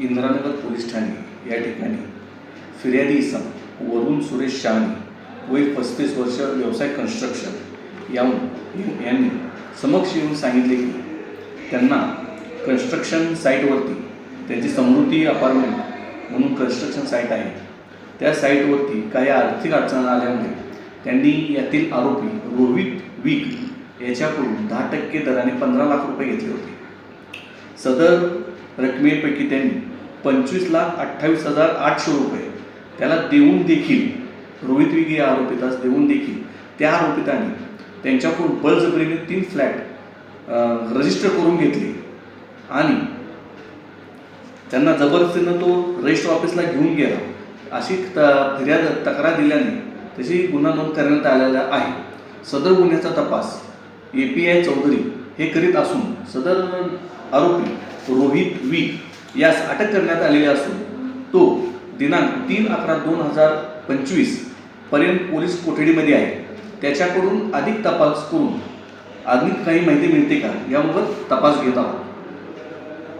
Indiranagar police Thane या ठिकाणी फिर्यादी इसम वरुण सुरेश शहाणे वय पस्तीस वर्ष व्यवसाय कन्स्ट्रक्शन याहून यांनी समक्ष येऊन सांगितले की त्यांना कन्स्ट्रक्शन साईटवरती त्यांची समृद्धी अपार्टमेंट म्हणून कन्स्ट्रक्शन साईट आहे. त्या साईटवरती काही आर्थिक अडचण आल्यामुळे त्यांनी यातील आरोपी रोहित वीक याच्याकडून दहा टक्के दराने पंधरा लाख रुपये घेतले होते. सदर रकमेपैकी त्यांनी पंचवीस लाख अठ्ठावीस हजार आठशे रुपये त्याला देऊन देखील रोहित विगे या आरोपितास देऊन देखील त्या आरोपितांनी त्यांच्याकडून बळजबरीने तीन फ्लॅट रजिस्टर करून घेतले. आणि त्यांना जबरदस्तीनं तो रजिस्टर ऑफिसला घेऊन गेला. अशी त फिर्याद तक्रार दिल्याने तशी गुन्हा नोंद करण्यात आलेला आहे. सदर गुन्ह्याचा तपास ए पी आय चौधरी हे करीत असून सदर आरोपी रोहित वी यास अटक करण्यात आलेली असून तो दिनांक तीन अकरा दोन हजार पंचवीसपर्यंत पोलीस कोठडीमध्ये आहे. त्याच्याकडून अधिक तपास करून अधिक काही माहिती मिळते का? याबाबत तपास घेत आहोत.